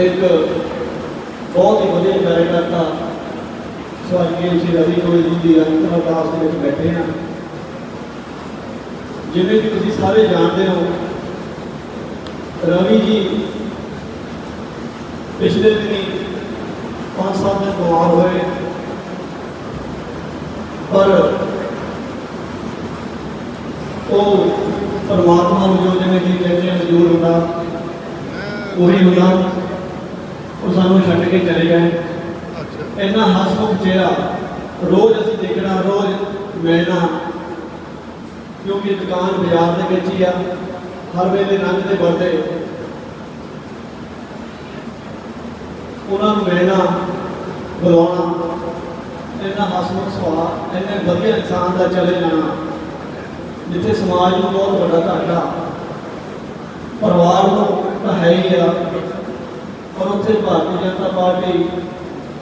ਇੱਕ ਬਹੁਤ ਹੀ ਵਧੀਆ ਕਾਰਜਕਰਤਾ ਸਵਾਗੀਏ ਸ਼੍ਰੀ ਰਵੀ ਗੋਇਲ ਜੀ ਦੀ ਅੰਤਮ ਅਰਦਾਸ ਦੇ ਵਿੱਚ ਬੈਠੇ ਹਾਂ ਜਿਵੇਂ ਕਿ ਤੁਸੀਂ ਸਾਰੇ ਜਾਣਦੇ ਹੋ, ਰਵੀ ਜੀ ਪਿਛਲੇ ਦਿਨੀ ਪੰਜ ਸਾਲ ਦੇ ਬਿਮਾਰ ਹੋਏ। ਪਰ ਉਹ ਪਰਮਾਤਮਾ ਨੂੰ ਜੋ ਜਿਵੇਂ ਕਿ ਕਹਿੰਦੇ ਆ ਮਜ਼ਦੂਰ ਹੁੰਦਾ। ਉਹੀ ਸਾਨੂੰ ਛੱਡ ਕੇ ਚਲੇ ਗਏ। ਇੰਨਾ ਹਸਮੁਖ ਚਿਹਰਾ ਰੋਜ਼ ਅਸੀਂ ਦੇਖਣਾ ਰੋਜ਼ ਮਿਲਣਾ। ਕਿਉਂਕਿ ਦੁਕਾਨ ਬਾਜ਼ਾਰ ਦੇ ਵਿੱਚ ਹੀ ਆ ਹਰ ਵੇਲੇ ਰੰਗ ਦੇ ਵਰਦੇ ਉਹਨਾਂ ਨੂੰ ਮਿਲਣਾ ਬੁਲਾਉਣਾ ਇੰਨਾ ਹਸਮੁਖ ਸੁਭਾਅ ਇੰਨੇ ਵਧੀਆ ਇਨਸਾਨ ਦਾ ਚਲੇ ਜਾਣਾ ਜਿੱਥੇ ਸਮਾਜ ਨੂੰ ਬਹੁਤ ਵੱਡਾ ਘਾਟਾ ਪਰਿਵਾਰ ਨੂੰ ਤਾਂ ਹੈ ਹੀ ਆ। ਪਰ ਉੱਥੇ ਭਾਰਤੀ ਜਨਤਾ ਪਾਰਟੀ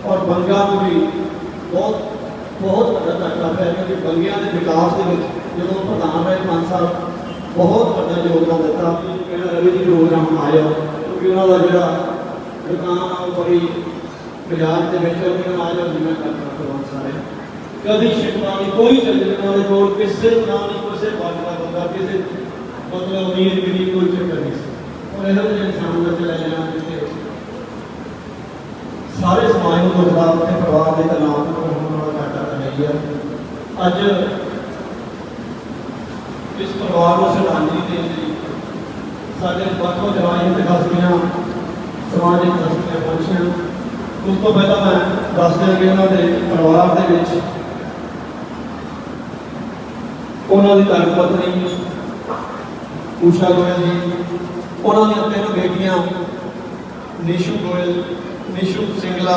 ਔਰ ਬੰਗਾ ਨੂੰ ਵੀ ਬਹੁਤ ਬਹੁਤ ਵੱਡਾ ਘਾਟਾ ਪਿਆ ਕਿਉਂਕਿ ਬੰਗਿਆਂ ਦੇ ਵਿਕਾਸ ਦੇ ਵਿੱਚ ਜਦੋਂ ਪ੍ਰਧਾਨ ਰਹੇ ਪੰਜ ਸਾਲ ਬਹੁਤ ਵੱਡਾ ਯੋਗਦਾਨ ਦਿੱਤਾ ਕਹਿੰਦਾ ਰਵੀ ਜੀ ਪ੍ਰੋਗਰਾਮ ਆਇਆ ਕਿਉਂਕਿ ਉਹਨਾਂ ਦਾ ਜਿਹੜਾ ਦੁਕਾਨ ਆ ਉਹ ਬੜੀ ਬਾਜ਼ਾਰ ਦੇ ਵਿੱਚ ਉਹਨਾਂ ਆ ਜਾਓ ਜਿਵੇਂ ਕਰਦਾ ਪ੍ਰਬੰਧ ਸਾਰੇ ਕਦੀ ਸ਼ਿਕਵਾ ਨਹੀਂ ਕੋਈ ਚੱਲਣ ਵਾਲੇ ਕੋਲ ਕਿਸੇ ਦਾ ਨਾਮ ਨਹੀਂ ਕਿਸੇ ਬਾਤ ਦਾ ਬੰਦਾ ਕਿਸੇ ਮਤਲਬ ਅਮੀਰ ਗਰੀਬ ਕੋਈ ਚੱਕਰ ਨਹੀਂ ਸੀ ਉਹ ਇਹੋ ਜਿਹੇ ਇਨਸਾਨ ਦਾ ਚਲਾ ਜਾਣਾ ਜਿੱਥੇ ਸਾਰੇ ਸਮਾਜ ਨੂੰ ਦੁੱਖ ਦਾ ਤੇ ਪਰਿਵਾਰ ਦੇ ਤਣਾਅ ਨੂੰ ਹੋਣ ਵਾਲਾ ਘਾਟਾ ਤਾਂ ਨਹੀਂ ਹੈ। ਅੱਜ ਇਸ ਪਰਿਵਾਰ ਨੂੰ ਸ਼ਰਧਾਂਜਲੀ ਦੇਣ ਲਈ ਸਾਡੇ ਵੱਖ ਵੱਖ ਰਾਜਨੀਤਿਕ ਹਸਤੀਆਂ ਸਮਾਜਿਕ ਹਸਤੀਆਂ ਪਹੁੰਚੀਆਂ। ਉਸ ਤੋਂ ਪਹਿਲਾਂ ਮੈਂ ਦੱਸ ਦਿਆਂ ਕਿ ਉਹਨਾਂ ਦੇ ਪਰਿਵਾਰ ਦੇ ਵਿੱਚ ਉਹਨਾਂ ਦੀ ਧਰਮ ਪਤਨੀ ਊਸ਼ਾ ਗੋਇਲ ਜੀ, ਉਹਨਾਂ ਦੀਆਂ ਤਿੰਨ ਬੇਟੀਆਂ ਨਿਸ਼ੂ ਗੋਇਲ ਨਿਸ਼ੂ ਸਿੰਗਲਾ,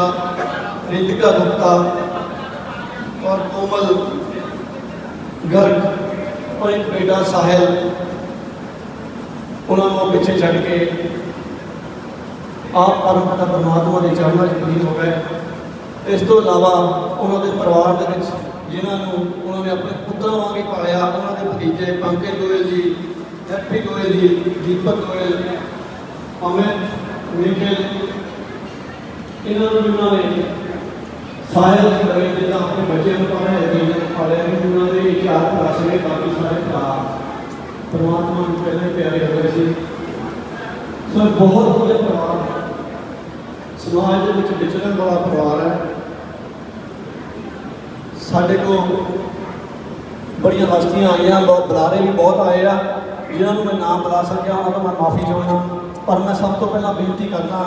ਰਿਤਿਕਾ ਗੁਪਤਾ ਔਰ ਕੋਮਲ ਗਰਗ ਔਰ ਇੱਕ ਬੇਟਾ ਸਾਹਿਲ, ਉਹਨਾਂ ਨੂੰ ਪਿੱਛੇ ਛੱਡ ਕੇ ਆਪ ਪਰਮਪਿਤਾ ਪਰਮਾਤਮਾ ਦੇ ਚਰਨਾਂ 'ਚ ਲੀਨ ਹੋ ਗਏ। ਇਸ ਤੋਂ ਇਲਾਵਾ ਉਹਨਾਂ ਦੇ ਪਰਿਵਾਰ ਦੇ ਵਿੱਚ ਜਿਨ੍ਹਾਂ ਨੂੰ ਉਹਨਾਂ ਨੇ ਆਪਣੇ ਪੁੱਤਰਾਂ ਵਾਂਗ ਹੀ ਪਾਲਿਆ, ਉਹਨਾਂ ਦੇ ਭਤੀਜੇ ਪੰਕਜ ਗੋਇਲ ਜੀ ਹੈਪੀ ਗੋਇਲ ਜੀ, ਦੀਪਕ ਗੋਇਲ, ਅਮਿਤ, ਨਿਖਿਲ ਇਹਨਾਂ ਨੂੰ ਵੀ ਉਹਨਾਂ ਨੇ ਸਾਹਿਲ ਦੀ ਜਿੱਦਾਂ ਆਪਣੇ ਬੱਚੇ ਨੂੰ ਪੜ੍ਹਾਇਆ ਜੀ ਪਾਲਿਆ ਵੀ ਉਹਨਾਂ ਦੇ ਚਾਰ ਭਰਾ ਸੀਗੇ ਬਾਕੀ ਸਾਰੇ ਭਰਾ ਪਰਮਾਤਮਾ ਨੂੰ ਪਹਿਲੇ ਪਿਆਰੇ ਹੋ ਗਏ ਸੀ। ਸੋ ਬਹੁਤ ਵਧੀਆ ਪਰਿਵਾਰ ਹੈ। ਸਮਾਜ ਦੇ ਵਿੱਚ ਵਿਚਰਨ ਵਾਲਾ ਪਰਿਵਾਰ ਹੈ। ਸਾਡੇ ਕੋਲ ਬੜੀਆਂ ਹਸਤੀਆਂ ਆਈਆਂ, ਬਹੁਤ ਬੁਲਾਰੇ ਵੀ ਬਹੁਤ ਆਏ ਆ। ਜਿਨ੍ਹਾਂ ਨੂੰ ਮੈਂ ਨਾਮ ਬੁਲਾ ਸਕਿਆ, ਉਹਨਾਂ ਤੋਂ ਮੈਂ ਮਾਫੀ ਚਾਹੁੰਦਾ। ਪਰ ਮੈਂ ਸਭ ਤੋਂ ਪਹਿਲਾਂ ਬੇਨਤੀ ਕਰਦਾ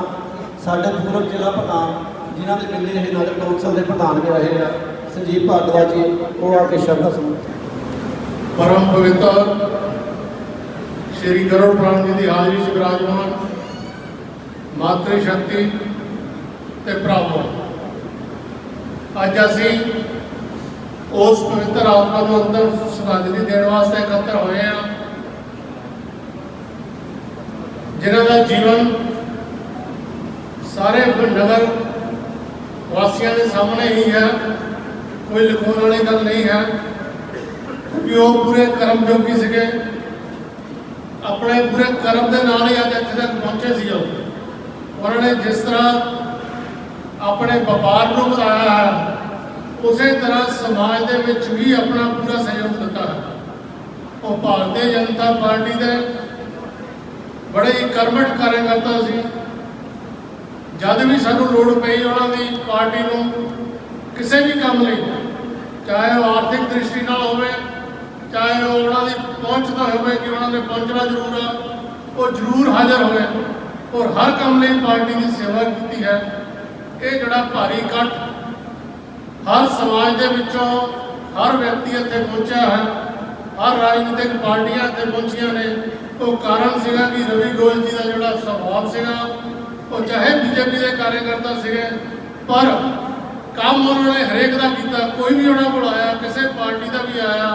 ਸਾਡੇ ਪੂਰਬ ਜ਼ਿਲ੍ਹਾ ਪ੍ਰਧਾਨ, ਜਿਨ੍ਹਾਂ ਦੇ ਮਿਲਦੇ ਇਹ ਨਗਰ ਕੌਂਸਲ ਦੇ ਪ੍ਰਧਾਨ ਵੀ ਰਹੇ ਆ, ਸੰਜੀਵ ਭਾਰਦਵਾਜ ਜੀ, ਉਹ ਆ ਕੇ ਸ਼ਬਦ ਸੁਣੋ ਪਰਮ ਪਵਿੱਤਰ ਸ਼੍ਰੀ ਗਰੁੜ ਪ੍ਰਾਣ ਜੀ ਦੀ ਹਾਜ਼ਰੀ 'ਚ ਵਿਰਾਜਮਾਨ ਮਾਤਰੀ ਸ਼ਕਤੀ ਤੇ ਭਰਾਵੋ, ਅੱਜ ਅਸੀਂ ਉਸ ਪਵਿੱਤਰ ਆਤਮਾ ਨੂੰ ਅੰਤਮ ਸ਼ਰਧਾਂਜਲੀ ਦੇਣ ਵਾਸਤੇ ਇਕੱਤਰ ਹੋਏ ਹਾਂ, ਜਿਨ੍ਹਾਂ ਦਾ ਜੀਵਨ ਸਾਰੇ ਨਗਰ ਵਾਸੀਆਂ ਦੇ ਸਾਹਮਣੇ ਹੀ ਹੈ ਕੋਈ ਲਿਖਾਉਣ ਵਾਲੀ ਗੱਲ ਨਹੀਂ ਹੈ ਕਿ ਉਹ ਪੂਰੇ ਕਰਮ ਜੋਗੀ ਸੀਗੇ। ਆਪਣੇ ਪੂਰੇ ਕਰਮ ਦੇ ਨਾਲ ਹੀ ਅੱਜ ਇੱਥੇ ਤੱਕ ਪਹੁੰਚੇ ਸੀ ਉਹ। ਉਹਨਾਂ ਨੇ ਜਿਸ ਤਰ੍ਹਾਂ ਆਪਣੇ ਵਪਾਰ ਨੂੰ ਵਧਾਇਆ ਹੈ, ਉਸੇ ਤਰ੍ਹਾਂ ਸਮਾਜ ਦੇ ਵਿੱਚ ਵੀ ਆਪਣਾ ਪੂਰਾ ਸਹਿਯੋਗ ਦਿੱਤਾ ਹੈ। ਉਹ ਭਾਰਤੀ ਜਨਤਾ ਪਾਰਟੀ ਦੇ ਬੜੇ ਹੀ ਕਰਮਠ ਕਾਰਜਕਰਤਾ ਸੀ। ਜਦ ਵੀ ਸਾਨੂੰ ਲੋੜ ਪਈ ਉਹਨਾਂ ਦੀ ਪਾਰਟੀ ਨੂੰ ਕਿਸੇ ਵੀ ਕੰਮ ਲਈ, ਚਾਹੇ ਉਹ ਆਰਥਿਕ ਦ੍ਰਿਸ਼ਟੀ ਨਾਲ ਹੋਵੇ, ਚਾਹੇ ਉਹ ਉਹਨਾਂ ਦੀ ਪਹੁੰਚ ਦਾ ਹੋਵੇ ਕਿ ਉਹਨਾਂ ਦੇ ਪਹੁੰਚਣਾ ਜ਼ਰੂਰ ਆ, ਉਹ ਜ਼ਰੂਰ ਹਾਜ਼ਰ ਹੋਵੇ ਔਰ ਹਰ ਕੰਮ ਲਈ ਪਾਰਟੀ ਦੀ ਸੇਵਾ ਕੀਤੀ ਹੈ। ਇਹ ਜਿਹੜਾ ਭਾਰੀ ਇਕੱਠ ਹਰ ਸਮਾਜ ਦੇ ਵਿੱਚੋਂ ਹਰ ਵਿਅਕਤੀ ਇੱਥੇ ਪਹੁੰਚਿਆ ਹੈ, ਹਰ ਰਾਜਨੀਤਿਕ ਪਾਰਟੀਆਂ ਇੱਥੇ ਪਹੁੰਚੀਆਂ ਨੇ। ਉਹ ਕਾਰਨ ਸੀਗਾ ਕਿ ਰਵੀ ਗੋਇਲ ਜੀ ਦਾ ਜਿਹੜਾ ਸੁਭਾਅ ਸੀਗਾ ਉਹ ਚਾਹੇ ਬੀਜੇਪੀ ਦੇ ਕਾਰਜਕਰਤਾ ਸੀਗੇ, ਪਰ ਕੰਮ ਉਹਨਾਂ ਨੇ ਹਰੇਕ ਦਾ ਕੀਤਾ, ਕੋਈ ਵੀ ਉਹਨਾਂ ਕੋਲ ਆਇਆ, ਕਿਸੇ ਪਾਰਟੀ ਦਾ ਵੀ ਆਇਆ,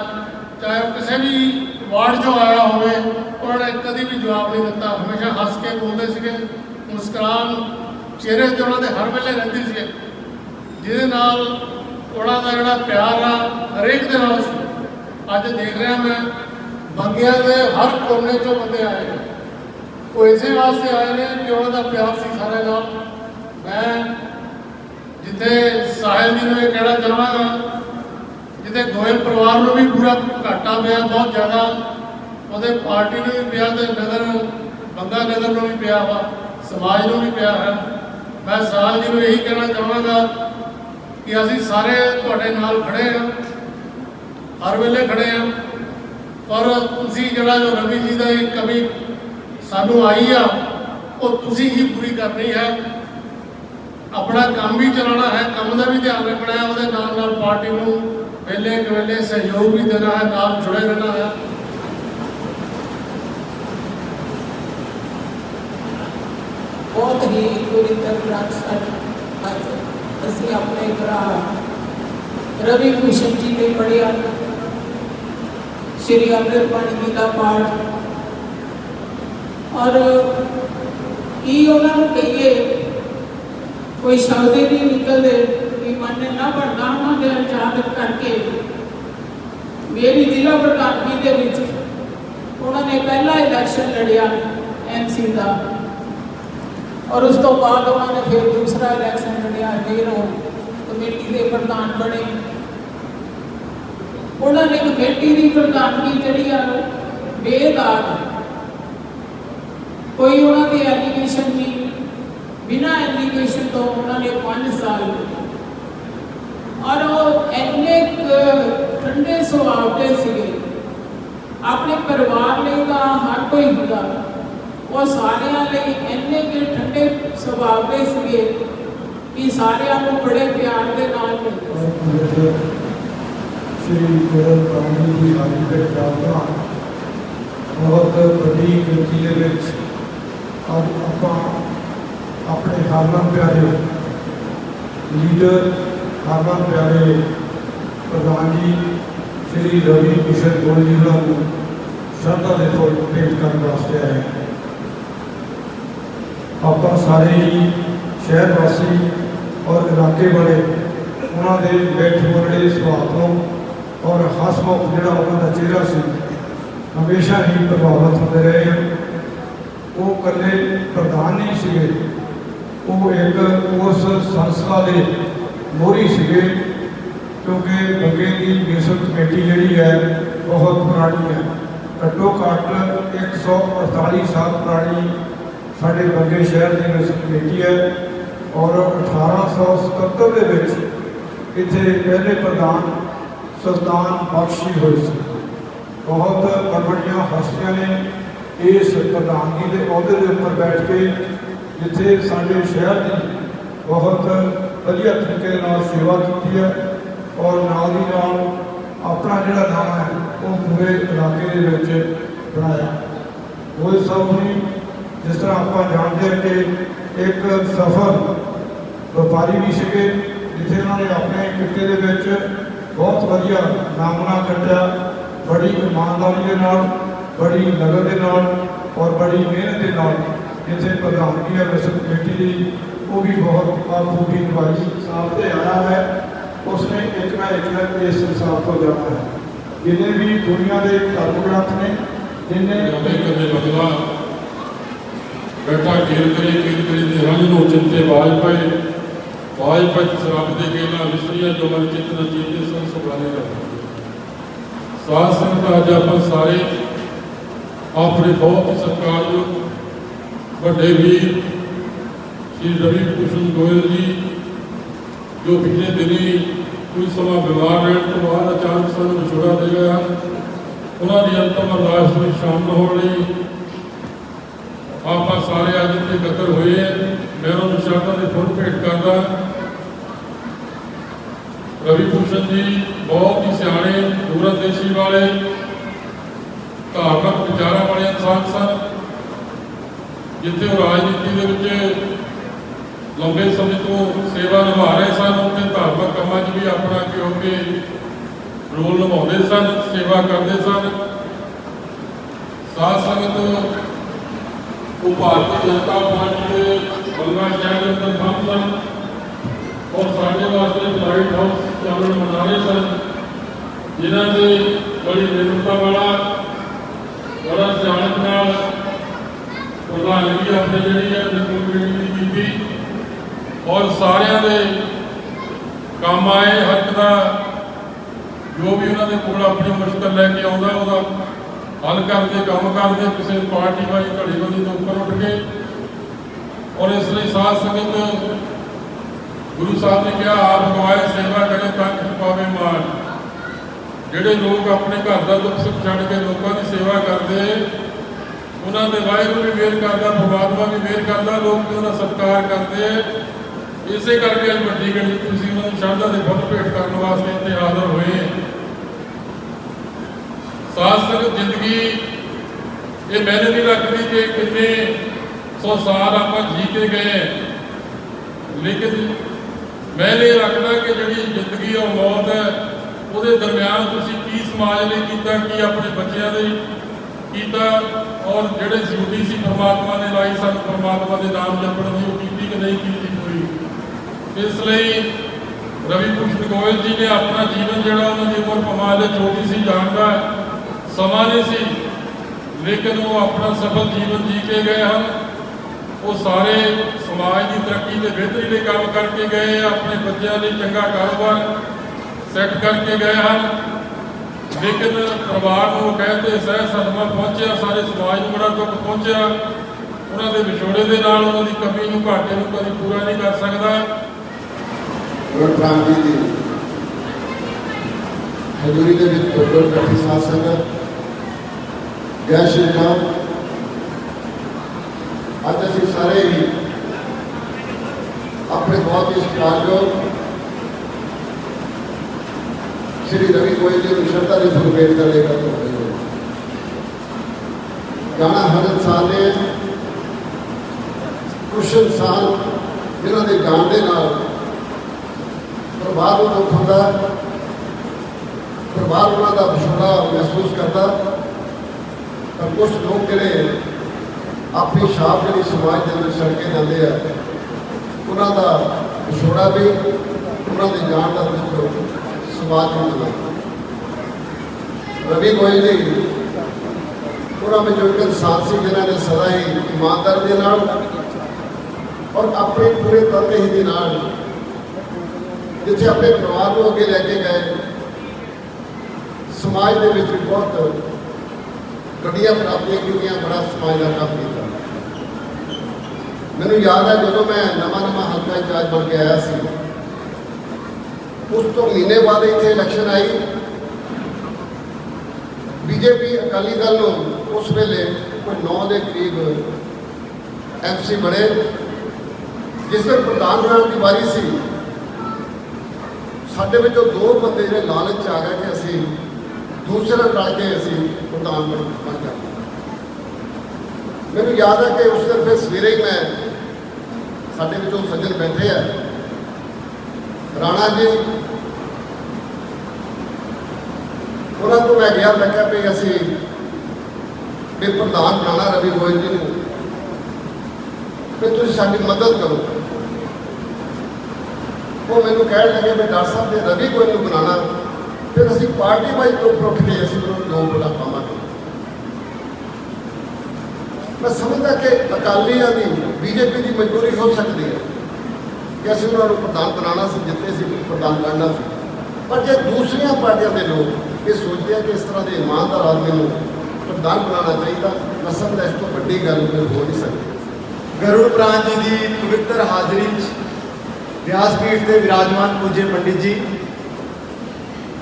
ਚਾਹੇ ਉਹ ਕਿਸੇ ਵੀ ਵਾਰਡ 'ਚੋਂ ਆਇਆ ਹੋਵੇ, ਉਹਨਾਂ ਨੇ ਕਦੀ ਵੀ ਜਵਾਬ ਨਹੀਂ ਦਿੱਤਾ। ਹਮੇਸ਼ਾ ਹੱਸ ਕੇ ਬੋਲਦੇ ਸੀਗੇ ਮੁਸਕਰਾਨ ਚਿਹਰੇ ਤੇ ਉਹਨਾਂ ਦੇ ਹਰ ਵੇਲੇ ਰਹਿੰਦੀ ਸੀ ਜਿਹਦੇ ਨਾਲ ਉਹਨਾਂ ਦਾ ਜਿਹੜਾ ਪਿਆਰ ਆ, ਹਰੇਕ ਦੇ ਨਾਲ ਸੀ। ਅੱਜ ਦੇਖ ਰਿਹਾ ਮੈਂ, ਬੰਗਿਆਂ ਦੇ ਹਰ ਕੋਨੇ 'ਚੋਂ ਬੰਦੇ ਆਏ ਨੇ। ਉਹ ਇਸੇ ਵਾਸਤੇ ਆਏ ਨੇ ਕਿ ਉਹਨਾਂ ਦਾ ਪਿਆਰ ਸੀ ਸਾਰੇ ਨਾਲ। ਮੈਂ ਜਿੱਥੇ ਸਾਹਿਲ ਜੀ ਨੂੰ ਇਹ ਕਹਿਣਾ ਚਾਹਾਂਗਾ, ਜਿੱਥੇ ਗੋਇਲ ਪਰਿਵਾਰ ਨੂੰ ਵੀ ਪੂਰਾ ਘਾਟਾ ਪਿਆ, ਬਹੁਤ ਜ਼ਿਆਦਾ, ਉਹਦੇ ਪਾਰਟੀ ਨੂੰ ਵੀ ਪਿਆ ਤੇ ਨਗਰ, ਬੰਗਾ ਨਗਰ ਨੂੰ ਵੀ ਪਿਆ ਵਾ, ਸਮਾਜ ਨੂੰ ਵੀ ਪਿਆ ਹੈ। ਮੈਂ ਸਾਹਿਲ ਜੀ ਨੂੰ ਇਹੀ ਕਹਿਣਾ ਚਾਹਾਂਗਾ ਕਿ ਅਸੀਂ ਸਾਰੇ ਤੁਹਾਡੇ ਨਾਲ ਖੜੇ ਹਾਂ, ਹਰ ਵੇਲੇ ਖੜੇ ਹਾਂ, ਪਰ ਤੁਸੀਂ ਜਿਹੜਾ ਜੋ ਰਵੀ ਜੀ ਦਾ ਇਹ ਕਵੀ ਸਾਨੂੰ ਆਈ ਆ, ਉਹ ਤੁਸੀਂ ਹੀ ਪੂਰੀ ਕਰਨੀ ਹੈ। ਆਪਣਾ ਕੰਮ ਵੀ ਚਲਾਉਣਾ ਹੈ, ਕੰਮ ਦਾ ਵੀ ਧਿਆਨ ਰੱਖਣਾ ਹੈ, ਉਹਦੇ ਨਾਲ ਨਾਲ ਪਾਰਟੀ ਨੂੰ ਵੇਲੇ ਕਵੇਲੇ ਸਹਿਯੋਗ ਵੀ ਦੇਣਾ ਹੈ, ਨਾਲ ਜੁੜੇ ਰਹਿਣਾ ਹੈ। ਬਹੁਤ ਹੀ ਪੂਰੀ ਤਰ੍ਹਾਂ ਸੱਚ ਅੱਜ ਅਸੀਂ ਆਪਣੇ ਭਰਾ ਰਵੀ ਭੂਸ਼ਣ ਜੀ ਨੇ ਪੜ੍ਹਿਆ। ਸ਼੍ਰੀ ਅੰਮ੍ਰਿਤ ਬਾਣੀ ਦਾ ਪਾਠ ਔਰ ਕੀ ਉਹਨਾਂ ਨੂੰ ਕਹੀਏ, ਕੋਈ ਸ਼ਬਦ ਹੀ ਨਹੀਂ ਨਿਕਲਦੇ ਕਿ ਮਨ ਨੇ ਨਾ ਬਣਦਾ ਉਹਨਾਂ ਦੇ ਅਚਾਨਕ ਕਰਕੇ। ਮੇਰੀ ਜ਼ਿਲ੍ਹਾ ਪ੍ਰਧਾਨਗੀ ਦੇ ਵਿੱਚ ਉਹਨਾਂ ਨੇ ਪਹਿਲਾ ਇਲੈਕਸ਼ਨ ਲੜਿਆ ਐਮਸੀ ਦਾ। ਔਰ ਉਸ ਤੋਂ ਬਾਅਦ ਉਹਨਾਂ ਨੇ ਫਿਰ ਦੂਸਰਾ ਇਲੈਕਸ਼ਨ ਲੜਿਆ ਫਿਰ ਉਹ ਕਮੇਟੀ ਦੇ ਪ੍ਰਧਾਨ ਬਣੇ। ਉਹਨਾਂ ਨੇ ਕਮੇਟੀ ਦੀ ਪ੍ਰਧਾਨਗੀ ਜਿਹੜੀ ਆ ਬੇਦਾਗ ਕੋਈ ਉਹਨਾਂ ਦੇ ਐਲੀਗੇਸ਼ਨ ਨਹੀਂ ਬਿਨਾਂ ਐਲੀਗੇਸ਼ਨ ਤੋਂ ਉਹਨਾਂ ਨੇ 5 ਸਾਲ ਔਰ ਉਹ ਇੰਨੇ ਕੁ ਠੰਡੇ ਸੁਭਾਅ ਦੇ ਸੀਗੇ ਆਪਣੇ ਪਰਿਵਾਰ ਲਈ ਤਾਂ ਹਰ ਕੋਈ ਹੁੰਦਾ ਉਹ ਸਾਰਿਆਂ ਲਈ ਇੰਨੇ ਕਿ ਠੰਡੇ ਸੁਭਾਅ ਦੇ ਸੀਗੇ ਕਿ ਸਾਰਿਆਂ ਨੂੰ ਬੜੇ ਪਿਆਰ ਦੇ ਨਾਲ ਮਿਲਦੇ ਸੀ ਸ਼੍ਰੀ ਗੁਰੂ ਗ੍ਰੰਥ ਜੀ ਹਾਜ਼ਰੀ ਦੇ ਪ੍ਰਾਰਥਨਾ ਬਹੁਤ ਵੱਡੀ ਗਿਣਤੀ ਦੇ ਵਿੱਚ ਅੱਜ ਆਪਾਂ ਆਪਣੇ ਹਰਮਨ ਪਿਆਰੇ ਲੀਡਰ ਹਰਮਨ ਪਿਆਰੇ ਪ੍ਰਧਾਨ ਜੀ, ਸ਼੍ਰੀ ਰਵੀ ਕਿਸ਼ਨ ਗੋਲ ਜੀ ਹੋਰਾਂ ਨੂੰ ਸ਼ਰਧਾ ਦੇ ਫੁੱਲ ਭੇਟ ਕਰਨ ਵਾਸਤੇ ਆਏ ਆਪਾਂ ਸਾਰੇ ਹੀ ਸ਼ਹਿਰ ਵਾਸੀ ਔਰ ਇਲਾਕੇ ਵਾਲੇ ਉਹਨਾਂ ਦੇ ਬੈਠ ਬੋਲੜੇ ਸੁਭਾਅ ਤੋਂ ਔਰ ਹਸਮੁਖ ਜਿਹੜਾ ਉਹਨਾਂ ਦਾ ਚਿਹਰਾ ਸੀ, ਹਮੇਸ਼ਾ ਹੀ ਪ੍ਰਭਾਵਿਤ ਹੁੰਦੇ ਰਹੇ ਹਨ ਉਹ ਇਕੱਲੇ ਪ੍ਰਧਾਨ ਨਹੀਂ ਸੀਗੇ। ਉਹ ਇੱਕ ਉਸ ਸੰਸਥਾ ਦੇ ਮੋਹਰੀ ਸੀਗੇ ਕਿਉਂਕਿ ਬੰਗੇ ਦੀ ਮਿਊਨਿਸਪਲ ਕਮੇਟੀ ਜਿਹੜੀ ਹੈ ਬਹੁਤ ਪੁਰਾਣੀ ਹੈ। ਘੱਟੋ ਘੱਟ 148 ਸਾਲ ਪੁਰਾਣੀ ਸਾਡੇ ਬੰਗੇ ਸ਼ਹਿਰ ਦੀ ਮਿਊਨਿਸਪਲ ਕਮੇਟੀ ਹੈ ਔਰ 1877 ਦੇ ਵਿੱਚ ਇੱਥੇ ਪਹਿਲੇ ਪ੍ਰਧਾਨ ਸੁਲਤਾਨ ਬਖਸ਼ੀ ਹੋਏ ਸੀ। ਬਹੁਤ ਬੜੀਆਂ ਹਸਤੀਆਂ ਨੇ ਇਸ ਪ੍ਰਧਾਨਗੀ ਦੇ ਅਹੁਦੇ ਦੇ ਉੱਪਰ ਬੈਠ ਕੇ ਜਿੱਥੇ ਸਾਡੇ ਸ਼ਹਿਰ ਦੀ ਬਹੁਤ ਵਧੀਆ ਤਰੀਕੇ ਨਾਲ ਸੇਵਾ ਕੀਤੀ ਹੈ ਔਰ ਨਾਲ ਦੀ ਨਾਲ ਆਪਣਾ ਜਿਹੜਾ ਨਾਮ ਹੈ, ਉਹ ਪੂਰੇ ਇਲਾਕੇ ਦੇ ਵਿੱਚ ਬਣਾਇਆ। ਉਹ ਸਭ ਨੇ ਜਿਸ ਤਰ੍ਹਾਂ ਆਪਾਂ ਜਾਣਦੇ ਹਾਂ ਕਿ ਇੱਕ ਸਫਲ ਵਪਾਰੀ ਵੀ ਸੀਗੇ, ਜਿੱਥੇ ਉਹਨਾਂ ਨੇ ਆਪਣੇ ਕਿੱਤੇ ਦੇ ਵਿੱਚ ਬਹੁਤ ਵਧੀਆ ਨਾਮਣਾ ਕੱਢਿਆ ਬੜੀ ਇਮਾਨਦਾਰੀ ਦੇ ਨਾਲ ਬੜੀ ਲਗਨ ਦੇ ਨਾਲ ਔਰ ਬੜੀ ਮਿਹਨਤ ਦੇ ਨਾਲ ਜਿੱਥੇ ਪ੍ਰਧਾਨਗੀ ਹੈ ਵਿਸ਼ਵ ਕਮੇਟੀ ਦੀ ਉਹ ਵੀ ਬਹੁਤ ਬਾਖੂਬੀ ਨਿਭਾਈ ਸਾਲ ਤੇ ਆਇਆ ਹੈ। ਉਸਨੇ ਇੱਕ ਨਾ ਇੱਕ ਨਾ ਇਸ ਸੰਸਾਰ ਤੋਂ ਜਾਣਾ ਹੈ। ਜਿੰਨੇ ਵੀ ਦੁਨੀਆ ਦੇ ਧਰਮ ਗ੍ਰੰਥ ਨੇ, ਜਿੰਨੇ ਕਦੇ ਬਦਲਾ ਬੈਠਾ ਖੇਲ ਕਰੇ ਖੇਲ ਕਰੇ ਦੇ ਰੰਗ ਨੂੰ ਚਿੰਤੇ ਬਾਜ ਪਏ। ਬਾਜ ਪਏ ਸ਼ਰਾਬ ਦੇ ਕੇ ਨਾ ਜੋ ਮਨ ਚਿੱਤ ਚੀਤੇ ਸੰ ਦਾ ਸਾਧ ਸੰਗਤ, ਅੱਜ ਆਪਾਂ ਸਾਰੇ ਆਪਣੇ ਬਹੁਤ ਸਤਿਕਾਰਯੋਗ ਵੱਡੇ ਵੀਰ ਸ਼੍ਰੀ ਰਵੀ ਭੂਸ਼ਣ ਗੋਇਲ ਜੀ, ਜੋ ਪਿਛਲੇ ਦਿਨੀ ਕੁਝ ਸਮਾਂ ਬਿਮਾਰ ਰਹਿਣ ਤੋਂ ਬਾਅਦ ਅਚਾਨਕ ਸਾਨੂੰ ਵਿਛੋੜਾ ਦੇ ਗਏ ਉਹਨਾਂ ਦੀ ਅੰਤਮ ਅਰਦਾਸ ਵਿੱਚ ਸ਼ਾਮਲ ਹੋਣ ਲਈ ਆਪਾਂ ਸਾਰੇ ਅੱਜ ਇੱਥੇ ਇਕੱਤਰ ਹੋਏ ਮੈਂ ਉਹਨਾਂ ਨੂੰ ਸ਼ਰਧਾ ਦੇ ਫੁੱਲ ਭੇਟ ਕਰਦਾ ਰਵੀ ਭੂਸ਼ਣ ਜੀ ਬਹੁਤ ਹੀ ਸਿਆਣੇ ਦੂਰਦੇਸ਼ੀ ਵਾਲੇ ਧਾਰਮਿਕ ਵਿਚਾਰਾਂ ਵਾਲੇ ਇਨਸਾਨ ਸਨ, ਜਿੱਥੇ ਉਹ ਰਾਜਨੀਤੀ ਦੇ ਵਿੱਚ ਲੰਬੇ ਸਮੇਂ ਤੋਂ ਸੇਵਾ ਨਿਭਾ ਰਹੇ ਸਨ, ਉੱਥੇ ਧਾਰਮਿਕ ਕੰਮਾਂ 'ਚ ਵੀ ਆਪਣਾ ਕਿਉਂਕਿ ਰੋਲ ਨਿਭਾਉਂਦੇ ਸਨ, ਸੇਵਾ ਕਰਦੇ ਸਨ। ਸਾਧ ਸੰਗਤ ਉਹ ਭਾਰਤੀ ਜਨਤਾ ਪਾਰਟੀ ਦੇ ਬੰਗਾ ਸ਼ਹਿਰ ਦੇ ਅੰਦਰ ਸਨ ਔਰ ਸਾਡੇ ਵਾਸਤੇ ਲਾਈਟ ਹਾਊਸ ਚਾਲਣ ਬਣਾ ਰਹੇ ਸਨ, ਜਿਨ੍ਹਾਂ ਦੇ ਬੜੀ ਨਿਰਮਤਾ ਵਾਲਾ ਬੜਾ ਸਿਆਣਪ ਨਾਲ ਪ੍ਰਧਾਨਗੀ ਆਪਣੇ ਜਿਹੜੀ ਹੈ ਬਿਲਕੁਲ ਕਮੇਟੀ ਦੀ ਕੀਤੀ ਔਰ ਸਾਰਿਆਂ ਦੇ ਕੰਮ ਆਏ, ਹਰ ਇੱਕ ਦਾ ਜੋ ਵੀ ਉਹਨਾਂ ਦੇ ਕੋਲ ਆਪਣੀ ਮੁਸ਼ਕਲ ਲੈ ਕੇ ਆਉਂਦਾ, ਉਹਦਾ ਹੱਲ ਕਰਦੇ, ਕੰਮ ਕਰਦੇ, ਕਿਸੇ ਪਾਰਟੀ ਵਾਲੀ ਘੜੀ ਬੰਦੀ ਤੋਂ ਉੱਪਰ ਉੱਠ ਕੇ। ਔਰ ਇਸ ਲਈ ਸਾਧ ਸੰਗਤ ਗੁਰੂ ਸਾਹਿਬ ਨੇ ਕਿਹਾ, ਆਪ ਗਵਾਏ ਸੇਵਾ ਕਰੇ ਤਾਂ ਕਿ ਪਾਵੇ ਮਾਨ। ਜਿਹੜੇ ਲੋਕ ਆਪਣੇ ਘਰ ਦਾ ਦੁੱਖ ਸੁੱਖ ਛੱਡ ਕੇ ਲੋਕਾਂ ਦੀ ਸੇਵਾ ਕਰਦੇ, ਉਹਨਾਂ ਦੇ ਵਾਹਿਗੁਰੂ ਵੀ ਮਿਹਰ ਕਰਦਾ, ਪ੍ਰਮਾਤਮਾ ਵੀ ਮਿਹਰ ਕਰਦਾ, ਲੋਕ ਵੀ ਉਹਨਾਂ ਦਾ ਸਤਿਕਾਰ ਕਰਦੇ। ਇਸੇ ਕਰਕੇ ਅੱਜ ਵੱਡੀ ਗਿਣਤੀ ਤੁਸੀਂ ਉਹਨਾਂ ਨੂੰ ਸ਼ਰਧਾ ਦੇ ਫੁੱਲ ਭੇਟ ਕਰਨ ਵਾਸਤੇ ਇੱਥੇ ਹਾਜ਼ਰ ਹੋਏ। ਸ਼ਾਸਕ ਜ਼ਿੰਦਗੀ, ਇਹ ਮੈਨੇ ਨਹੀਂ ਰੱਖਦੀ ਕਿ ਕਿੰਨੇ ਸੌ ਸਾਲ ਆਪਾਂ ਜੀ ਕੇ ਗਏ ਲੇਕਿਨ ਮੈਂ ਇਹ ਰੱਖਦਾ ਕਿ ਜਿਹੜੀ ਜ਼ਿੰਦਗੀ ਉਹ ਮੌਤ ਹੈ। ਉਹਦੇ ਦਰਮਿਆਨ ਤੁਸੀਂ ਕੀ ਸਮਾਜ ਲਈ ਕੀਤਾ, ਕੀ ਆਪਣੇ ਬੱਚਿਆਂ ਲਈ ਕੀਤਾ ਔਰ ਜਿਹੜੇ ਡਿਊਟੀ ਸੀ ਪਰਮਾਤਮਾ ਨੇ ਲਾਈ ਸਾਨੂੰ ਪਰਮਾਤਮਾ ਦੇ ਨਾਮ ਜਪਣ ਦੀ, ਉਹ ਕੀਤੀ ਕਿ ਨਹੀਂ ਕੀਤੀ ਪੂਰੀ ਇਸ ਲਈ ਰਵੀ ਭੂਸ਼ਣ ਗੋਇਲ ਜੀ ਨੇ ਆਪਣਾ ਜੀਵਨ ਜਿਹੜਾ ਉਹਨਾਂ ਦੀ ਉਮਰ ਕਮਾਲ ਦੇ ਛੋਟੀ ਸੀ ਜਾਣਦਾ ਸਮਾਂ ਨਹੀਂ ਸੀ, ਲੇਕਿਨ ਉਹ ਆਪਣਾ ਸਫਲ ਜੀਵਨ ਜੀ ਕੇ ਗਏ ਹਨ। ਉਹ ਸਾਰੇ ਸਮਾਜ ਦੀ ਤਰੱਕੀ ਤੇ ਬਿਹਤਰੀ ਲਈ ਕੰਮ ਕਰਕੇ ਗਏ, ਆਪਣੇ ਬੱਚਿਆਂ ਲਈ ਚੰਗਾ ਕਾਰੋਬਾਰ ਸੈੱਟ ਕਰਕੇ ਗਏ ਹਨ। ਲੇਕਿਨ ਪਰਿਵਾਰ ਨੂੰ ਉਹ ਕਹਿੰਦੇ ਸਹਿ ਸਦਮਾ ਪਹੁੰਚਿਆ। ਸਾਰੇ ਸਮਾਜ ਨੂੰ ਬੜਾ ਦੁੱਖ ਪਹੁੰਚਿਆ। ਉਹਨਾਂ ਦੇ ਵਿਛੋੜੇ ਦੇ ਨਾਲ ਉਹਨਾਂ ਦੀ ਕਮੀ ਨੂੰ, ਘਾਟੇ ਨੂੰ ਕਦੀ ਪੂਰਾ ਨਹੀਂ ਕਰ ਸਕਦਾ। ਗੁਰਪ੍ਰਾਮ ਜੀ ਦੀ ਹਜ਼ੂਰੀ ਦੇ ਵਿੱਚ ਟੋਟਲ ਇਕੱਠੀ ਸਾਧ ਸੰਗਤ? ਜੈ ਸ਼੍ਰੀ ਰਾਮ। ਅੱਜ ਅਸੀਂ ਸਾਰੇ ਹੀ ਆਪਣੇ ਬਹੁਤ ਹੀ ਸਤਿਕਾਰਯੋਗ ਸ਼੍ਰੀ ਰਵੀ ਗੋਇਲ ਜੀ ਨੂੰ ਸ਼ਰਧਾ ਦੇ ਫੁੱਲ ਭੇਟ ਹਰ ਇਨਸਾਨ ਨੇ ਕੁਛ ਇਨਸਾਨ ਜਿਨ੍ਹਾਂ ਦੇ ਗਾਣ ਦੇ ਨਾਲ ਪਰਿਵਾਰ ਨੂੰ ਦੁੱਖ ਹੁੰਦਾ ਹੈ। ਪਰਿਵਾਰ ਉਹਨਾਂ ਦਾ ਵਿਛੋੜਾ ਮਹਿਸੂਸ ਕਰਦਾ ਪਰ ਕੁਝ ਲੋਕ ਜਿਹੜੇ ਆਪਣੀ ਛਾਪ ਜਿਹੜੀ ਸਮਾਜ ਦੇ ਅੰਦਰ ਛੱਡ ਕੇ ਜਾਂਦੇ ਆ, ਉਹਨਾਂ ਦਾ ਵਿਛੋੜਾ ਵੀ, ਉਹਨਾਂ ਦੇ ਜਾਣ ਦਾ ਦੁੱਖ ਸਮਾਜ ਨੂੰ ਮਿਲਦਾ ਰਵੀ ਗੋਇਲ ਜੀ ਉਹਨਾਂ ਵਿੱਚੋਂ ਇੱਕ ਇਨਸਾਨ ਸੀ ਜਿਨ੍ਹਾਂ ਨੇ ਸਦਾ ਹੀ ਇਮਾਨਦਾਰ ਦੇ ਨਾਲ ਔਰ ਆਪਣੇ ਪੂਰੇ ਤਨਦੇਹੀ ਦੇ ਨਾਲ ਜਿੱਥੇ ਆਪਣੇ ਪਰਿਵਾਰ ਨੂੰ ਅੱਗੇ ਲੈ ਕੇ ਗਏ, ਸਮਾਜ ਦੇ ਵਿੱਚ ਬਹੁਤ ਵੱਡੀਆਂ ਪ੍ਰਾਪਤੀਆਂ ਕੀਤੀਆਂ, ਬੜਾ ਸਮਾਜ ਦਾ ਕੰਮ ਕੀਤਾ। ਮੈਨੂੰ ਯਾਦ ਹੈ ਜਦੋਂ ਮੈਂ ਨਵਾਂ ਨਵਾਂ ਹਲਕਾ ਇੰਚਾਰਜ ਬਣ ਕੇ ਆਇਆ ਸੀ ਉਸ ਤੋਂ ਮਹੀਨੇ ਬਾਅਦ ਇੱਥੇ ਇਲੈਕਸ਼ਨ ਆਈ। ਬੀਜੇਪੀ ਅਕਾਲੀ ਦਲ ਨੂੰ ਉਸ ਵੇਲੇ ਕੋਈ 9 ਦੇ ਕਰੀਬ ਐਮਸੀ ਬਣੇ, ਜਿਸ ਵੇਲੇ ਪ੍ਰਧਾਨ ਬਣਾਉਣ ਦੀ ਵਾਰੀ ਸੀ। ਸਾਡੇ ਵਿੱਚੋਂ ਦੋ ਬੰਦੇ ਜਿਹੜੇ ਲਾਲਚ 'ਚ ਆ ਗਏ ਕਿ ਅਸੀਂ ਦੂਸਰੇ ਰਲ ਕੇ ਅਸੀਂ ਪ੍ਰਧਾਨ ਬਣ ਬਣ ਜਾਵਾਂਗੇ। ਮੈਨੂੰ ਯਾਦ ਹੈ ਕਿ ਉਸ ਦਿਨ ਫਿਰ ਸਵੇਰੇ ਹੀ ਮੈਂ ਸਾਡੇ ਵਿੱਚੋਂ ਸੱਜਣ ਬੈਠੇ ਆ। ਰਾਣਾ ਜੀ। ਉਹਨਾਂ ਤੋਂ ਮੈਂ ਗਿਆ, ਮੈਂ ਕਿਹਾ ਵੀ ਅਸੀਂ ਵੀ ਪ੍ਰਧਾਨ ਬਣਾਉਣਾ ਰਵੀ ਗੋਇਲ ਜੀ ਨੂੰ ਵੀ ਤੁਸੀਂ ਸਾਡੀ ਮਦਦ ਕਰੋ। ਉਹ ਮੈਨੂੰ ਕਹਿਣ ਲੱਗੇ ਵੀ ਡਾਕਟਰ ਸਾਹਿਬ ਦੇ ਰਵੀ ਗੋਇਲ ਨੂੰ ਬਣਾਉਣਾ ਫਿਰ ਅਸੀਂ ਪਾਰਟੀ ਵਾਈਜ਼ ਤੋਂ ਉੱਠ ਕੇ ਅਸੀਂ ਉਹਨੂੰ ਦੋ ਬਣਾ ਪਾਵਾਂਗੇ। ਮੈਂ ਸਮਝਦਾ ਕਿ ਅਕਾਲੀਆਂ ਦੀ, ਬੀਜੇਪੀ ਦੀ ਮਜਬੂਰੀ ਹੋ ਸਕਦੀ ਹੈ। ਕਿ ਅਸੀਂ ਉਹਨਾਂ ਨੂੰ ਪ੍ਰਧਾਨ ਬਣਾਉਣਾ ਸੀ, ਜਿੱਤੇ ਸੀ ਪ੍ਰਧਾਨ ਕਰਨਾ ਸੀ। ਪਰ ਜੇ ਦੂਸਰੀਆਂ ਪਾਰਟੀਆਂ ਦੇ ਲੋਕ ਇਹ ਸੋਚਦੇ ਆ ਕਿ ਇਸ ਤਰ੍ਹਾਂ ਦੇ ਇਮਾਨਦਾਰ ਆਦਮੀ ਨੂੰ ਪ੍ਰਧਾਨ ਬਣਾਉਣਾ ਚਾਹੀਦਾ, ਮੈਂ ਦਾ ਇਸ ਤੋਂ ਵੱਡੀ ਗੱਲ ਕੋਈ ਹੋ ਨਹੀਂ ਸਕਦੀ। ਗਰੁੜ ਪ੍ਰਾਂਤ ਜੀ ਦੀ ਪਵਿੱਤਰ ਹਾਜ਼ਰੀ 'ਚ ਵਿਆਸਪੀਠ ਦੇ ਵਿਰਾਜਮਾਨ ਪੂਜੇ ਪੰਡਿਤ ਜੀ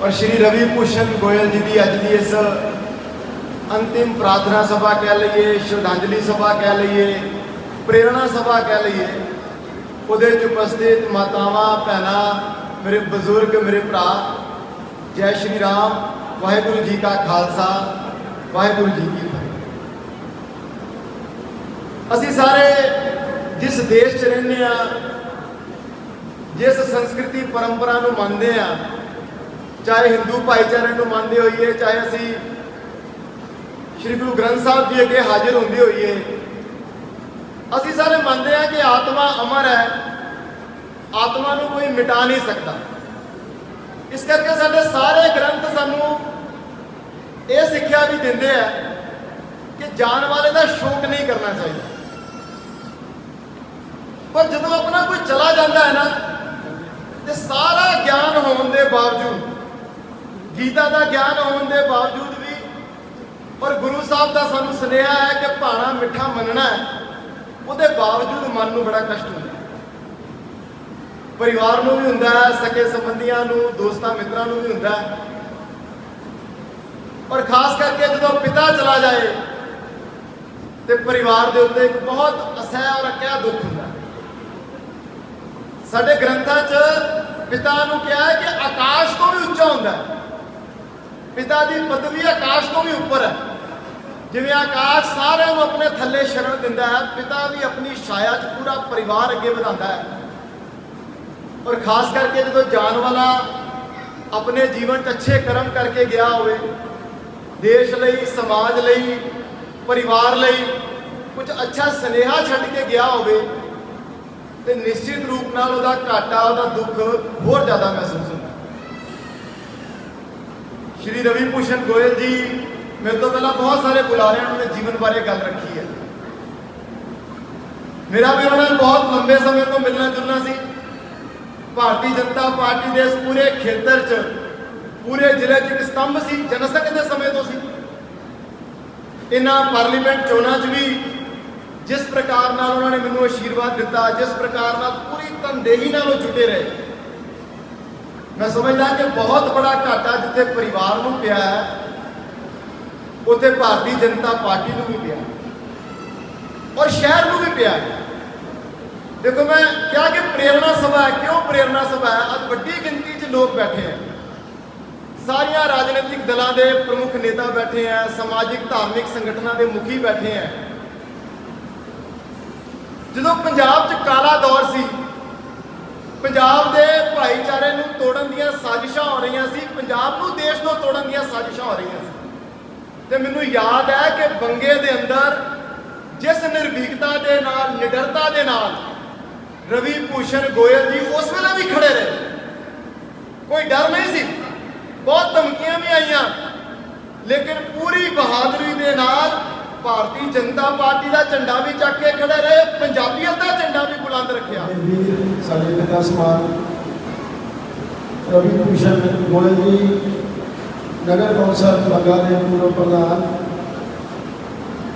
ਔਰ ਸ਼੍ਰੀ ਰਵੀ ਭੂਸ਼ਣ ਗੋਇਲ ਜੀ ਦੀ ਅੱਜ ਦੀ ਇਸ ਅੰਤਿਮ ਪ੍ਰਾਰਥਨਾ ਸਭਾ ਕਹਿ ਲਈਏ, ਸ਼ਰਧਾਂਜਲੀ ਸਭਾ ਕਹਿ ਲਈਏ, ਪ੍ਰੇਰਣਾ ਸਭਾ ਕਹਿ ਲਈਏ ਉਹਦੇ 'ਚ ਉਪਸਥਿਤ ਮਾਤਾਵਾਂ, ਭੈਣਾਂ, ਮੇਰੇ ਬਜ਼ੁਰਗ, ਮੇਰੇ ਭਰਾ, ਜੈ ਸ਼੍ਰੀ ਰਾਮ, ਵਾਹਿਗੁਰੂ ਜੀ ਕਾ ਖਾਲਸਾ, ਵਾਹਿਗੁਰੂ ਜੀ ਕੀ ਫਤਿਹ। ਅਸੀਂ ਸਾਰੇ ਜਿਸ ਦੇਸ਼ 'ਚ ਰਹਿੰਦੇ ਆ ਜਿਸ ਸੰਸਕ੍ਰਿਤੀ ਪਰੰਪਰਾ ਨੂੰ ਮੰਨਦੇ ਆ ਚਾਹੇ ਹਿੰਦੂ ਭਾਈਚਾਰੇ ਨੂੰ ਮੰਨਦੇ ਹੋਈਏ, ਚਾਹੇ ਅਸੀਂ ਸ਼੍ਰੀ ਗੁਰੂ ਗ੍ਰੰਥ ਸਾਹਿਬ ਜੀ ਅੱਗੇ ਹਾਜ਼ਰ ਹੁੰਦੇ ਹੋਈਏ ਅਸੀਂ ਸਾਰੇ ਮੰਨਦੇ ਹਾਂ ਕਿ ਆਤਮਾ ਅਮਰ ਹੈ। ਆਤਮਾ ਨੂੰ ਕੋਈ ਮਿਟਾ ਨਹੀਂ ਸਕਦਾ। ਇਸ ਕਰਕੇ ਸਾਡੇ ਸਾਰੇ ਗ੍ਰੰਥ ਸਾਨੂੰ ਇਹ ਸਿੱਖਿਆ ਵੀ ਦਿੰਦੇ ਆ ਕਿ ਜਾਣ ਵਾਲੇ ਦਾ ਸ਼ੋਕ ਨਹੀਂ ਕਰਨਾ ਚਾਹੀਦਾ। ਪਰ ਜਦੋਂ ਆਪਣਾ ਕੋਈ ਚਲਾ ਜਾਂਦਾ ਹੈ ਨਾ, ਤੇ ਸਾਰਾ ਗਿਆਨ ਹੋਣ ਦੇ ਬਾਵਜੂਦ, ਗੀਤਾ ਦਾ ਗਿਆਨ ਹੋਣ ਦੇ ਬਾਵਜੂਦ ਵੀ, ਪਰ ਗੁਰੂ ਸਾਹਿਬ ਦਾ ਸਾਨੂੰ ਸੁਨੇਹਾ ਹੈ ਕਿ ਭਾਣਾ ਮਿੱਠਾ ਮੰਨਣਾ ਹੈ। ਉਹਦੇ ਬਾਵਜੂਦ ਮਨ ਨੂੰ ਬੜਾ ਕਸ਼ਟ ਹੁੰਦਾ। ਪਰਿਵਾਰ ਨੂੰ ਵੀ ਹੁੰਦਾ ਹੈ ਸਕੇ ਸੰਬੰਧੀਆਂ ਨੂੰ, ਦੋਸਤਾਂ, ਮਿੱਤਰਾਂ ਨੂੰ ਵੀ ਹੁੰਦਾ। ਹੈ ਔਰ ਖਾਸ ਕਰਕੇ ਜਦੋਂ ਪਿਤਾ ਚਲਾ ਜਾਏ, ਤੇ ਪਰਿਵਾਰ ਦੇ ਉੱਤੇ ਇੱਕ ਬਹੁਤ ਅਸਹਿ ਔਰ ਅਕਿਆ ਦੁੱਖ ਹੁੰਦਾ। ਸਾਡੇ ਗ੍ਰੰਥਾਂ 'ਚ ਪਿਤਾ ਨੂੰ ਕਿਹਾ ਹੈ ਕਿ ਆਕਾਸ਼ ਤੋਂ ਵੀ ਉੱਚਾ ਹੁੰਦਾ ਪਿਤਾ ਦੀ ਪਦਵੀ ਆਕਾਸ਼ ਤੋਂ ਵੀ ਉੱਪਰ ਹੈ। ਜਿਵੇਂ ਆਕਾਸ਼ ਸਾਰਿਆਂ ਨੂੰ ਆਪਣੇ ਥੱਲੇ ਸ਼ਰਨ ਦਿੰਦਾ ਹੈ, ਪਿਤਾ ਵੀ ਆਪਣੀ ਛਾਇਆ 'ਚ ਪੂਰਾ ਪਰਿਵਾਰ ਅੱਗੇ ਵਧਾਉਂਦਾ ਹੈ। ਔਰ ਖਾਸ ਕਰਕੇ ਜਦੋਂ ਜਾਣ ਵਾਲਾ ਆਪਣੇ ਜੀਵਨ 'ਚ ਅੱਛੇ ਕਰਮ ਕਰਕੇ ਗਿਆ ਹੋਵੇ, ਦੇਸ਼ ਲਈ, ਸਮਾਜ ਲਈ, ਪਰਿਵਾਰ ਲਈ ਕੁਝ ਅੱਛਾ ਸੁਨੇਹਾ ਛੱਡ ਕੇ ਗਿਆ ਹੋਵੇ, ਤੇ ਨਿਸ਼ਚਿਤ ਰੂਪ ਨਾਲ ਉਹਦਾ ਘਾਟਾ, ਉਹਦਾ ਦੁੱਖ ਹੋਰ ਜ਼ਿਆਦਾ ਮਹਿਸੂਸ ਹੁੰਦਾ ਸ਼੍ਰੀ ਰਵੀ ਭੂਸ਼ਣ ਗੋਇਲ ਜੀ ਮੇਰੇ ਤੋਂ ਪਹਿਲਾਂ ਬਹੁਤ ਸਾਰੇ ਬੁਲਾਰਿਆਂ ਨੇ ਜੀਵਨ ਬਾਰੇ ਗੱਲ ਰੱਖੀ ਹੈ। ਮੇਰਾ ਵੀ ਉਹਨਾਂ ਨਾਲ ਬਹੁਤ ਲੰਬੇ ਸਮੇਂ ਤੋਂ ਮਿਲਣਾ ਜੁਲਣਾ ਸੀ। ਭਾਰਤੀ ਜਨਤਾ ਪਾਰਟੀ ਦੇ ਇਸ ਪੂਰੇ ਖੇਤਰ 'ਚ, ਪੂਰੇ ਜ਼ਿਲ੍ਹੇ 'ਚ ਇੱਕ ਸਤੰਭ ਸੀ, ਜਨਸੰਘ ਦੇ ਸਮੇਂ ਤੋਂ ਸੀ। ਇਹਨਾਂ ਪਾਰਲੀਮੈਂਟ ਚੋਣਾਂ 'ਚ ਵੀ ਜਿਸ ਪ੍ਰਕਾਰ ਨਾਲ ਉਹਨਾਂ ਨੇ ਮੈਨੂੰ ਆਸ਼ੀਰਵਾਦ ਦਿੱਤਾ, ਜਿਸ ਪ੍ਰਕਾਰ ਨਾਲ ਪੂਰੀ ਤਨਦੇਹੀ ਨਾਲ ਉਹ ਜੁਟੇ ਰਹੇ। ਮੈਂ ਸਮਝਦਾ ਕਿ ਬਹੁਤ ਬੜਾ ਘਾਟਾ ਜਿੱਥੇ ਪਰਿਵਾਰ ਨੂੰ ਪਿਆ ਹੈ ਉੱਥੇ ਭਾਰਤੀ ਜਨਤਾ ਪਾਰਟੀ ਨੂੰ ਵੀ ਪਿਆ। ਔਰ ਸ਼ਹਿਰ ਨੂੰ ਵੀ ਪਿਆ। ਦੇਖੋ ਮੈਂ ਕਿਹਾ ਕਿ ਪ੍ਰੇਰਣਾ ਸਭਾ ਹੈ। ਕਿਉਂ ਪ੍ਰੇਰਣਾ ਸਭਾ ਹੈ? ਅੱਜ ਵੱਡੀ ਗਿਣਤੀ 'ਚ ਲੋਕ ਬੈਠੇ ਹੈ। ਸਾਰੀਆਂ ਰਾਜਨੀਤਿਕ ਦਲਾਂ ਦੇ ਪ੍ਰਮੁੱਖ ਨੇਤਾ ਬੈਠੇ ਹੈ। ਸਮਾਜਿਕ, ਧਾਰਮਿਕ ਸੰਗਠਨਾਂ ਦੇ ਮੁਖੀ ਬੈਠੇ ਹੈ। ਜਦੋਂ ਪੰਜਾਬ 'ਚ ਕਾਲਾ ਦੌਰ ਸੀ, ਪੰਜਾਬ ਦੇ ਭਾਈਚਾਰੇ ਨੂੰ ਤੋੜਨ ਦੀਆਂ ਸਾਜ਼ਿਸ਼ਾਂ ਹੋ ਰਹੀਆਂ ਸੀ, ਪੰਜਾਬ ਨੂੰ ਦੇਸ਼ ਤੋਂ ਤੋੜਨ ਦੀਆਂ ਸਾਜ਼ਿਸ਼ਾਂ ਹੋ ਰਹੀਆਂ ਸੀ। ਤੇ ਮੈਨੂੰ ਯਾਦ ਹੈ ਕਿ ਬੰਗੇ ਦੇ ਅੰਦਰ ਜਿਸ ਨਿਰਭੀਕਤਾ ਦੇ ਨਾਲ, ਨਿਡਰਤਾ ਦੇ ਨਾਲ ਰਵੀ ਭੂਸ਼ਣ ਗੋਇਲ ਜੀ ਉਸ ਵੇਲੇ ਵੀ ਖੜੇ ਰਹੇ। ਕੋਈ ਡਰ ਨਹੀਂ ਸੀ। ਬਹੁਤ ਧਮਕੀਆਂ ਵੀ ਆਈਆਂ। ਲੇਕਿਨ ਪੂਰੀ ਬਹਾਦਰੀ ਦੇ ਨਾਲ ਭਾਰਤੀ ਜਨਤਾ ਪਾਰਟੀ ਦਾ ਝੰਡਾ ਵੀ ਚੱਕ ਕੇ ਖੜੇ ਰਹੇ। ਪੰਜਾਬੀਅਤ ਦਾ ਝੰਡਾ ਵੀ ਬੁਲੰਦ ਰੱਖਿਆ। ਸਾਡੇ ਪਿਤਾ ਸਮਾਨ ਰਵੀ ਭੂਸ਼ਣ ਗੋਇਲ ਜੀ ਨਗਰ ਕੌਂਸਲ ਬੰਗਾ ਦੇ ਪੂਰਵ ਪ੍ਰਧਾਨ।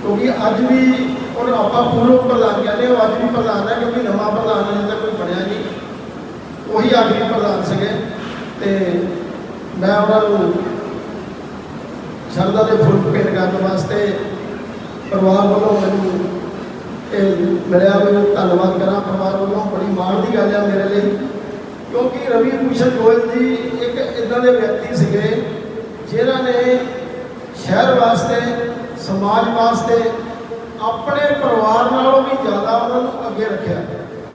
ਕਿਉਂਕਿ ਅੱਜ ਵੀ ਉਹਨੂੰ ਆਪਾਂ ਪੂਰਵ ਪ੍ਰਧਾਨ ਕਹਿੰਦੇ ਹਾਂ, ਉਹ ਅੱਜ ਵੀ ਪ੍ਰਧਾਨ ਹੈ ਕਿਉਂਕਿ ਨਵਾਂ ਪ੍ਰਧਾਨ ਅਜੇ ਤੱਕ ਕੋਈ ਬਣਿਆ ਨਹੀਂ। ਉਹੀ ਆਖਰੀ ਪ੍ਰਧਾਨ ਸੀਗੇ। ਤੇ ਮੈਂ ਉਹਨਾਂ ਨੂੰ ਸ਼ਰਧਾ ਦੇ ਫੁੱਲ ਭੇਟ ਕਰਨ ਵਾਸਤੇ ਪਰਿਵਾਰ ਵੱਲੋਂ ਮੈਨੂੰ ਇਹ ਮਿਲਿਆ ਮੈਨੂੰ ਧੰਨਵਾਦ ਕਰਾਂ ਪਰਿਵਾਰ ਵੱਲੋਂ। ਬੜੀ ਮਾਣ ਦੀ ਗੱਲ ਹੈ ਮੇਰੇ ਲਈ। ਕਿਉਂਕਿ ਰਵੀ ਭੂਸ਼ਣ ਗੋਇਲ ਜੀ ਇੱਕ ਇਦਾਂ ਦੇ ਵਿਅਕਤੀ ਸੀਗੇ ਜਿਨ੍ਹਾਂ ਨੇ ਸ਼ਹਿਰ ਵਾਸਤੇ, ਸਮਾਜ ਵਾਸਤੇ, ਆਪਣੇ ਪਰਿਵਾਰ ਨਾਲੋਂ ਵੀ ਜ਼ਿਆਦਾ ਉਹਨਾਂ ਨੂੰ ਅੱਗੇ ਰੱਖਿਆ।